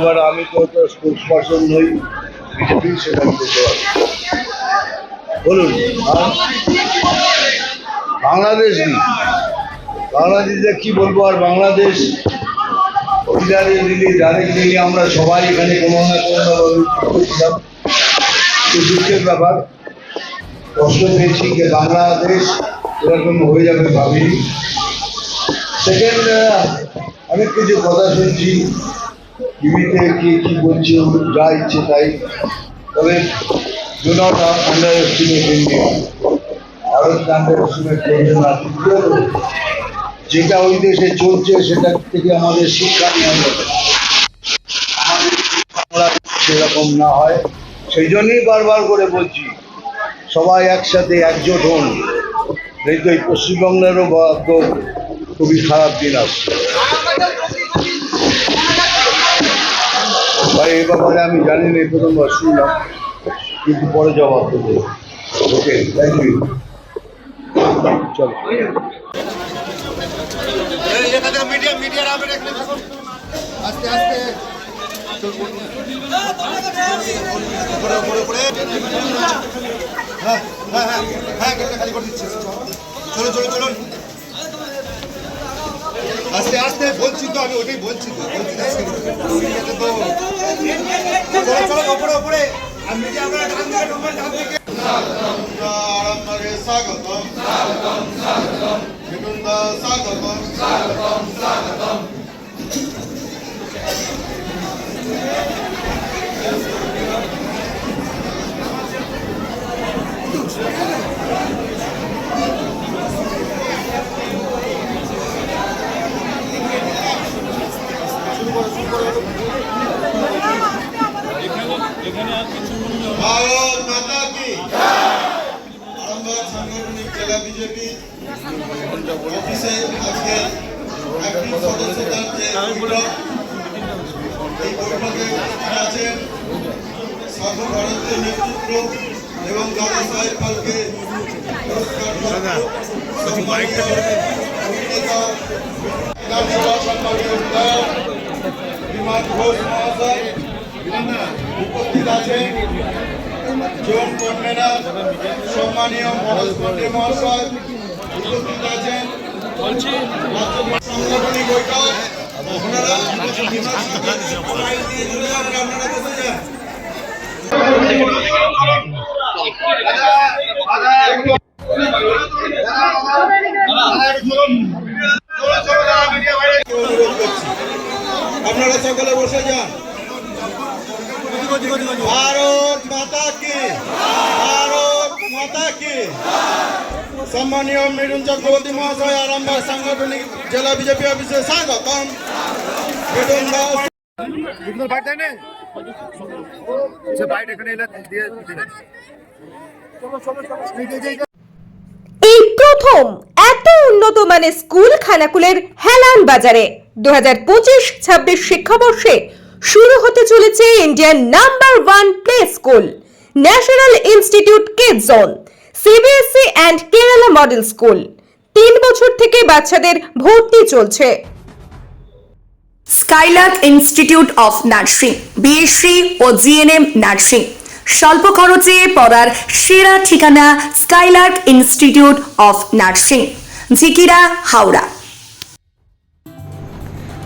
এবার আমি তো স্পোর্টস পার্সন নই বিজেপি সেটা বলতে পারব বলুন বাংলাদেশ কি? বাংলাদেশে কি বলব আর বাংলাদেশ? অভিযানে ডাইরেক্ট দিলে আমরা সবাই এখানে কোনো না কোনোভাবে ছিলাম। দুঃখের ব্যাপার, কষ্ট পেয়েছি যে বাংলাদেশ এরকম হয়ে যাবে ভাবিনি। সেকেন্ড অনেক কিছু কথা শুনছি। টিভিতে কে কী বলছে যা ইচ্ছে তাই তবে যেটা ওই দেশে চলছে সেটা থেকে আমাদের শিক্ষা সেরকম না হয় সেই জন্যই বারবার করে বলছি সবাই একসাথে একজোট হন এই তো এই পশ্চিমবঙ্গেরও খুবই খারাপ দিন আসছে ব্যাপারে আমি জানি না, এই প্রথমবার শুনলাম কিন্তু পরে জবাব দেবো। ওকে থ্যাংক ইউ চলো মিডিয়া মিডিয়ার আস্তে হ্যাঁ হ্যাঁ হ্যাঁ হ্যাঁ করে দিচ্ছি চলো চলো। চলুন আস্তে আস্তে বলছি তো আমি ওটাই বলছি তো বলছি তো আজকে মিডিয়াতে তো চলো চলো উপরে উপরে আমি মিডিয়া আমরা ডান দিকে ঢুকবেন ডান দিকে আরামবাগে স্বাগতম বিটুন্দা স্বাগতম ভারত মাতা কি? আরামবাগ সাংগঠনিক জেলা বিজেপি অফিসে আজকে একটি সদস্যতার যে বৈঠক এই বৈঠকে আছেন সর্বভারতীয় নেতৃত্ব এবং দাদা সাহেব ফালকে পুরস্কার অভিনেতা বিধানসভা সম্মানীয় বিধায়ক বিমান ঘোষ মহাশয় উপস্থিত আছেন। জন কন্যা সম্মানীয় মনোজ পান্ডে মহাশয় উপস্থিত আছেন। সাংগঠনিক বৈঠক। আপনারা যান। বসে যান। ভারত মাতা কি? ভারত মাতা কি? সম্মানীয় মৃদুন চক্রবর্তী মহাশয় আরামবাগ সাংগঠনিক জেলা বিজেপি অফিসে স্বাগতম। মৃদুন দাস সিগন্যাল বাইট দেয় সে বাইট এখানে এলে দিয়ে দিবেন এই প্রথম এত উন্নত মানের স্কুল খানাকুলের হেলান বাজারে। দু হাজার পঁচিশ, ছাব্বিশ শিক্ষাবর্ষে শুরু হতে চলেছে Indian number one play school national institute kid zone CBSE and Kerala model school তিন বছর থেকে বাচ্চাদের ভর্তি চলছে। Skylark institute of nursing BSc O GNM nursing স্বল্প খরচে পড়ার সেরা ঠিকানা Skylark institute of nursing Jhikira, Howrah.